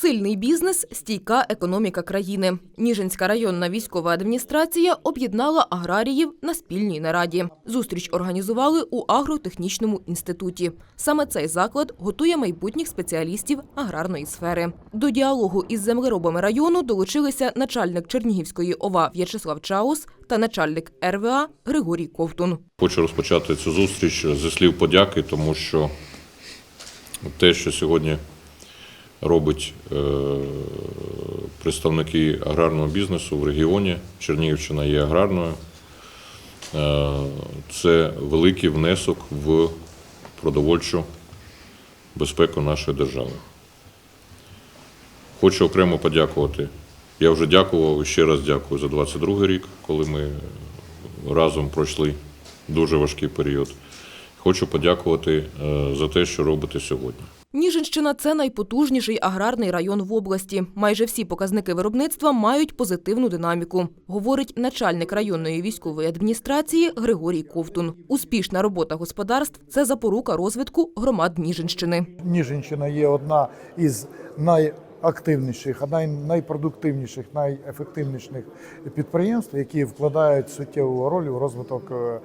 Сильний бізнес, стійка економіка країни. Ніжинська районна військова адміністрація об'єднала аграріїв на спільній нараді. Зустріч організували у агротехнічному інституті. Саме цей заклад готує майбутніх спеціалістів аграрної сфери. До діалогу із землеробами району долучилися начальник Чернігівської ОВА В'ячеслав Чаус та начальник РВА Григорій Ковтун. Хочу розпочати цю зустріч зі слів подяки, тому що те, що сьогодні робить е, представники аграрного бізнесу в регіоні, Чернігівщина є аграрною, е, це великий внесок в продовольчу безпеку нашої держави. Хочу окремо подякувати. Я вже дякував ще раз дякую за 22 рік, коли ми разом пройшли дуже важкий період. Хочу подякувати е, за те, що робите сьогодні. Ніжинщина це найпотужніший аграрний район в області. Майже всі показники виробництва мають позитивну динаміку, говорить начальник районної військової адміністрації Григорій Ковтун. Успішна робота господарств це запорука розвитку громад Ніжинщини. Ніжинщина є одна із найактивніших, а найпродуктивніших, найефективніших підприємств, які вкладають суттєву роль у розвиток е,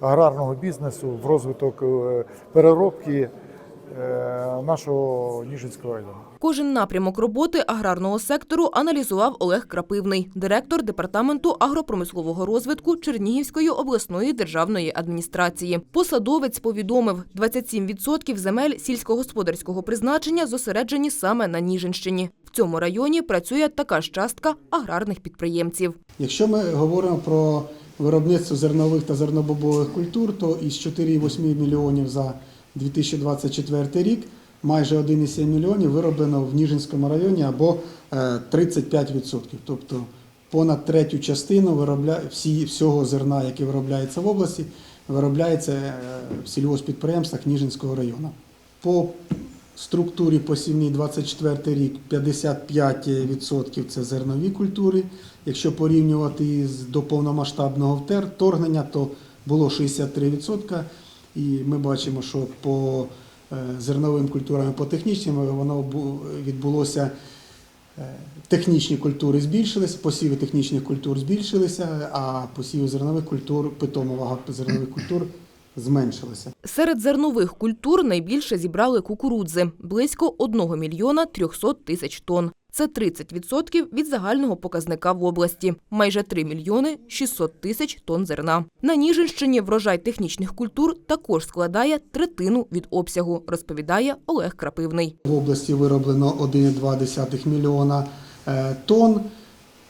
аграрного бізнесу, в розвиток е, переробки нашого Ніжинського району. Кожен напрямок роботи аграрного сектору аналізував Олег Крапивний, директор департаменту агропромислового розвитку Чернігівської обласної державної адміністрації. Посадовець повідомив, 27% земель сільськогосподарського призначення зосереджені саме на Ніжинщині. В цьому районі працює така ж частка аграрних підприємців. Якщо ми говоримо про виробництво зернових та зернобобових культур, то із 4,8 мільйонів за 2024 рік майже 1,7 мільйонів вироблено в Ніжинському районі або е, 35%. Тобто понад третю частину всього зерна, яке виробляється в області, виробляється е, в сільгоспідприємствах Ніжинського району. По структурі посівній 24 рік 55% це зернові культури. Якщо порівнювати до повномасштабного вторгнення, то було 63%. І ми бачимо, що по е, зерновим культурам по технічним воно бу- відбулося. е, Технічні культури збільшилися, посіви технічних культур збільшилися, а посіви зернових культур, питома вага зернових культур зменшилася. Серед зернових культур найбільше зібрали кукурудзи – близько 1 мільйона 300 тисяч тонн. Це 30% від загального показника в області – майже 3 мільйони 600 тисяч тонн зерна. На Ніжинщині врожай технічних культур також складає третину від обсягу, розповідає Олег Крапивний. В області вироблено 1,2 мільйона е, тонн,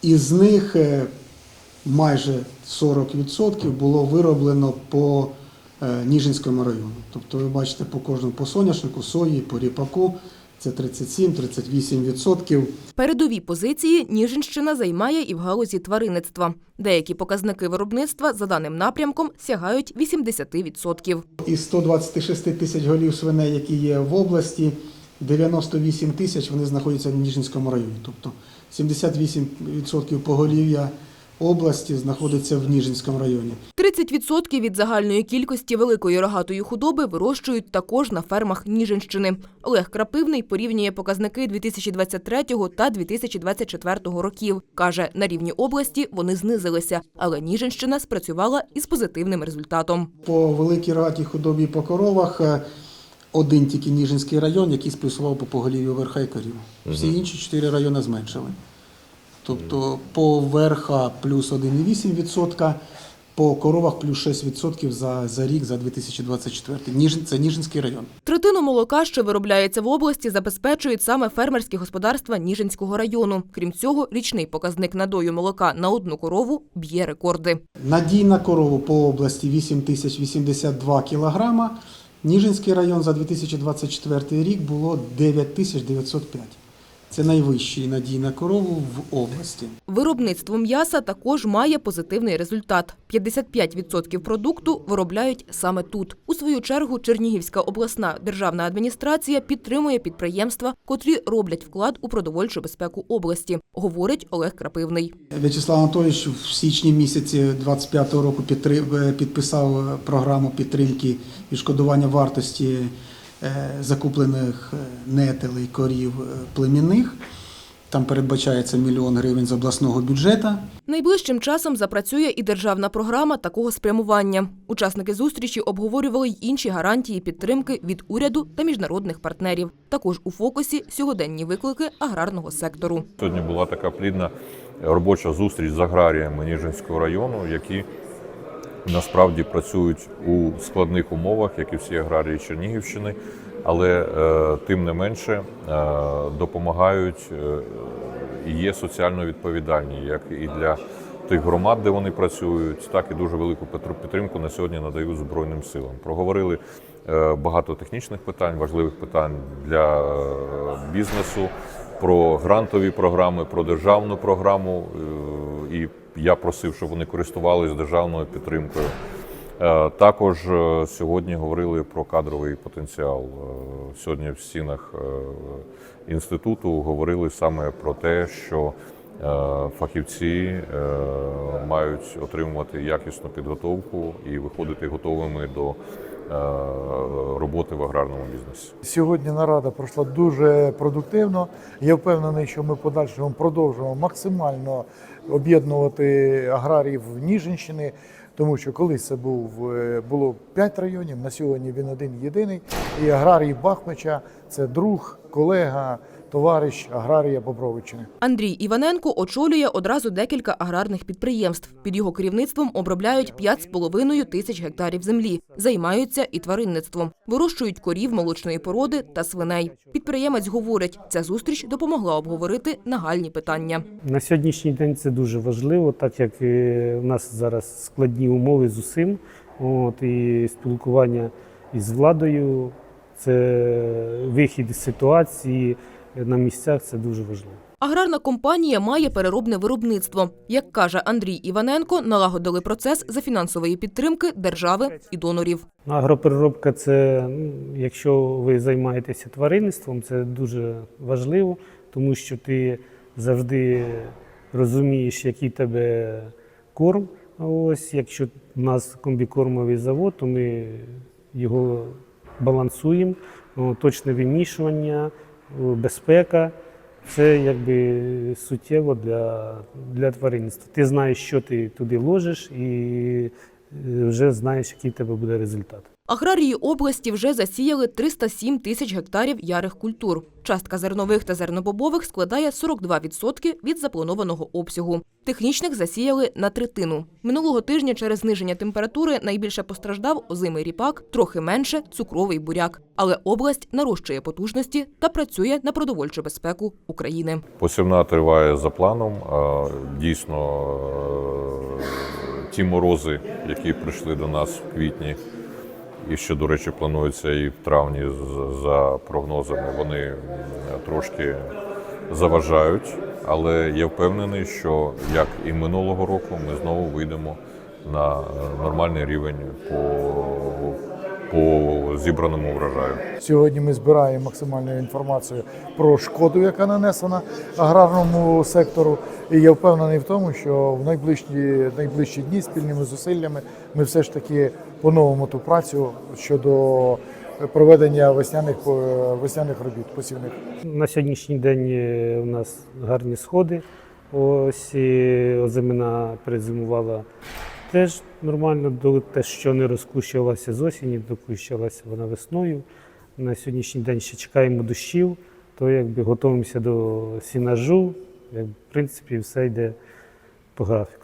із них е, майже 40% було вироблено по е, Ніжинському району. Тобто ви бачите по кожному по соняшнику, сої, по ріпаку це 37-38%. Передові позиції Ніжинщина займає і в галузі тваринництва. Деякі показники виробництва за даним напрямком сягають 80%. Із 126 тисяч голів свиней, які є в області, 98 тисяч вони знаходяться в Ніжинському районі. Тобто 78% поголів'я області знаходиться в Ніжинському районі. 30% від загальної кількості великої рогатої худоби вирощують також на фермах Ніжинщини. Олег Крапивний порівнює показники 2023 та 2024 років. Каже, на рівні області вони знизилися, але Ніжинщина спрацювала із позитивним результатом. По великій рогатій худобі по коровах е, один тільки Ніжинський район, який сплюсував по поголів'ю верха і корів. Всі інші чотири райони зменшили. Тобто по верха плюс 1,8%, по коровах плюс 6% за, за рік, за 2024. Ніж, це Ніжинський район. Третину молока, що виробляється в області, забезпечують саме фермерські господарства Ніжинського району. Крім цього, річний показник надою молока на одну корову б'є рекорди. Надій на корову по області 8082 кілограма. Ніжинський район за 2024 рік було 9905. Це найвищий надій на корову в області. Виробництво м'яса також має позитивний результат. 55% продукту виробляють саме тут. У свою чергу Чернігівська обласна державна адміністрація підтримує підприємства, котрі роблять вклад у продовольчу безпеку області, говорить Олег Крапивний. В'ячеслав Анатолійович в січні місяці 25-го року е, підписав програму підтримки відшкодування вартості е, закуплених е, нетелей, корів е, племінних. Там передбачається мільйон гривень з обласного бюджету. Найближчим часом запрацює і державна програма такого спрямування. Учасники зустрічі обговорювали й інші гарантії підтримки від уряду та міжнародних партнерів. Також у фокусі сьогоденні виклики аграрного сектору. Сьогодні була така плідна робоча зустріч з аграріями Ніжинського району, які насправді працюють у складних умовах, як і всі аграрії Чернігівщини, але е, тим не менше е, допомагають е, і є соціально відповідальні, як і для тих громад, де вони працюють, так і дуже велику підтримку на сьогодні надають Збройним силам. Проговорили багато технічних питань, важливих питань для бізнесу, про грантові програми, про державну програму. І я просив, щоб вони користувалися державною підтримкою. Е, Також е, сьогодні говорили про кадровий потенціал. Е, Сьогодні в стінах інституту говорили саме про те, що фахівці мають отримувати якісну підготовку і виходити готовими до роботи в аграрному бізнесі. Сьогодні нарада пройшла дуже продуктивно. Я впевнений, що ми подальшому продовжуємо максимально об'єднувати аграріїв Ніжинщини, тому що колись це був е, було 5 районів. На сьогодні він один єдиний. І аграрій Бахмича це друг, колега, товариш аграрія Бобровичини. Андрій Іваненко очолює одразу декілька аграрних підприємств. Під його керівництвом обробляють 5,5 тисяч гектарів землі, займаються і тваринництвом, вирощують корів молочної породи та свиней. Підприємець говорить, ця зустріч допомогла обговорити нагальні питання. На сьогоднішній день це дуже важливо, так як е, в нас зараз складні умови з усім. От, і спілкування із владою, це вихід із ситуації на місцях це дуже важливо. Аграрна компанія має переробне виробництво. Як каже Андрій Іваненко, налагодили процес за фінансової підтримки держави і донорів. Агропереробка це, ну, якщо ви займаєтеся тваринництвом, це дуже важливо, тому що ти завжди розумієш, який тебе корм. Ось якщо в нас комбікормовий завод, то ми його балансуємо, точне вимішування, безпека. Це якби суттєво для, для тваринництва. Ти знаєш, що ти туди ложиш, і е, вже знаєш, який тебе буде результат. Аграрії області вже засіяли 307 тисяч гектарів ярих культур. Частка зернових та зернобобових складає 42% від запланованого обсягу. Технічних засіяли на третину. Минулого тижня через зниження температури найбільше постраждав озимий ріпак, трохи менше цукровий буряк. Але область нарощує потужності та працює на продовольчу безпеку України. Посівна триває за планом. Дійсно, е, ті морози, які прийшли до нас в квітні, і що, до речі, планується і в травні за прогнозами, вони трошки заважають. Але я впевнений, що як і минулого року, ми знову вийдемо на е, нормальний рівень по, по зібраному врожаю. Сьогодні ми збираємо максимальну інформацію про шкоду, яка нанесена аграрному сектору. І я впевнений в тому, що в найближчі, найближчі дні спільними зусиллями ми все ж таки поновимо ту працю щодо проведення весняних е, весняних робіт посівних. На сьогоднішній день е, у нас гарні сходи. Ось і озимина перезимувала теж нормально, до те, що не розкущувалася з осені, докущувалася вона весною. На сьогоднішній день ще чекаємо дощів, то якби готуємося до сінажу. В принципі, все йде по графіку.